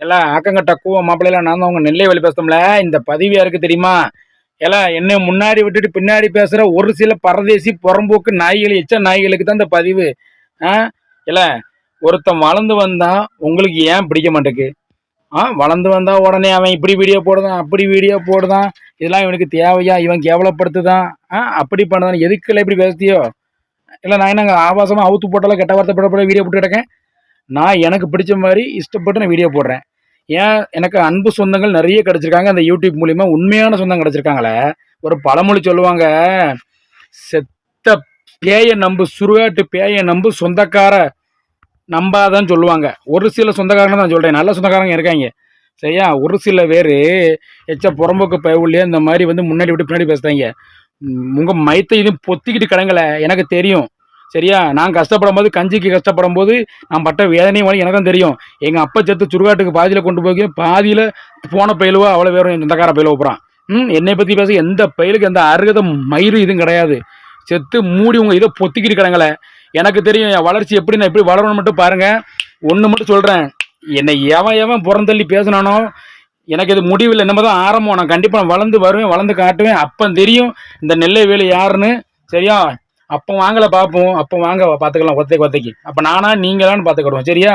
எல்லாம் ஆக்கங்கட்ட கூவ மாப்பிள்ளையில நான் தான் உங்க நெல்லை வழி பேசுறோம்ல இந்த பதிவு யாருக்கு தெரியுமா? எல்லாம் என்ன முன்னாடி விட்டுட்டு பின்னாடி பேசுகிற ஒரு சில பரதேசி புறம்போக்கு நாய்கள் எச்ச நாய்களுக்கு தான் இந்த பதிவு. ஆ? இல்லை ஒருத்தன் வளர்ந்து வந்தான் உங்களுக்கு ஏன் பிடிக்க மாட்டேக்கு? ஆ? வளர்ந்து வந்தால் உடனே அவன் இப்படி வீடியோ போடுதான் அப்படி வீடியோ போடுதான். இதெல்லாம் இவனுக்கு தேவையா? இவன் கேவலப்படுத்துதான். ஆ? அப்படி பண்ணதான். எதுக்குல இப்படி பேசுதியோ? இல்லை நான் என்னங்க ஆபாசமாக அவுத்து போட்டாலும் கெட்ட வார்த்தை போட போட வீடியோ போட்டு கிடக்கேன்? நான் எனக்கு பிடிச்ச மாதிரி இஷ்டப்பட்டு நான் வீடியோ போடுறேன். ஏன் எனக்கு அன்பு சொந்தங்கள் நிறைய கிடைச்சிருக்காங்க. அந்த யூடியூப் மூலியமாக உண்மையான சொந்தம் கிடச்சிருக்காங்களே. ஒரு பழமொழி சொல்லுவாங்க. செத்த பேய நம்பு சுருகாட்டு பேய நம்பு சொந்தக்கார நம்பாதான் சொல்லுவாங்க. ஒரு சில சொந்தக்காரங்க தான் சொல்கிறேன் நல்ல சொந்தக்காரங்க இருக்காங்க. சரியா? ஒரு சில பேர் எச்ச புறம்போக்கு பயவுள்ளே இந்த மாதிரி வந்து முன்னாடி விட்டு பின்னாடி பேசுகிறாங்க உங்கள் மைத்தை இது பொத்திக்கிட்டு கிடங்கலை எனக்கு தெரியும். சரியா? நான் கஷ்டப்படும் போது கஞ்சிக்கு கஷ்டப்படும் போது நான் பட்ட வேதனையும் வழி எனக்கு தெரியும். எங்கள் அப்பா செத்து சுடுகாட்டுக்கு பாதியில் கொண்டு போய் பாதியில் போன பயிலுவா அவ்வளோ பேரும் என் சொந்தக்கார பயில போகிறான் ம் என்னை பற்றி பேச எந்த பயிலுக்கு எந்த அருகத மயிறு இதுவும் கிடையாது. செத்து மூடி உங்கள் இதை பொத்திக்கிட்டு கிடங்கல எனக்கு தெரியும் என் வளர்ச்சி எப்படி நான் எப்படி வளரணும்னு மட்டும் பாருங்கள் ஒன்று மட்டும் சொல்கிறேன் என்னை எவன் எவன் புறந்தள்ளி பேசினானோ எனக்கு இது முடிவில் என்னமோ தான் ஆரம்பம். நான் கண்டிப்பாக வளர்ந்து வருவேன் வளர்ந்து காட்டுவேன். அப்போ தெரியும் இந்த நெல்லை வேலை யாருன்னு. சரியா? அப்போ வாங்கல பார்ப்போம் அப்போ வாங்க பார்த்துக்கலாம் ஒத்தைக்கு ஒத்தைக்கு. அப்போ நானா நீங்களான்னு பார்த்துக்கிடுவோம் சரியா?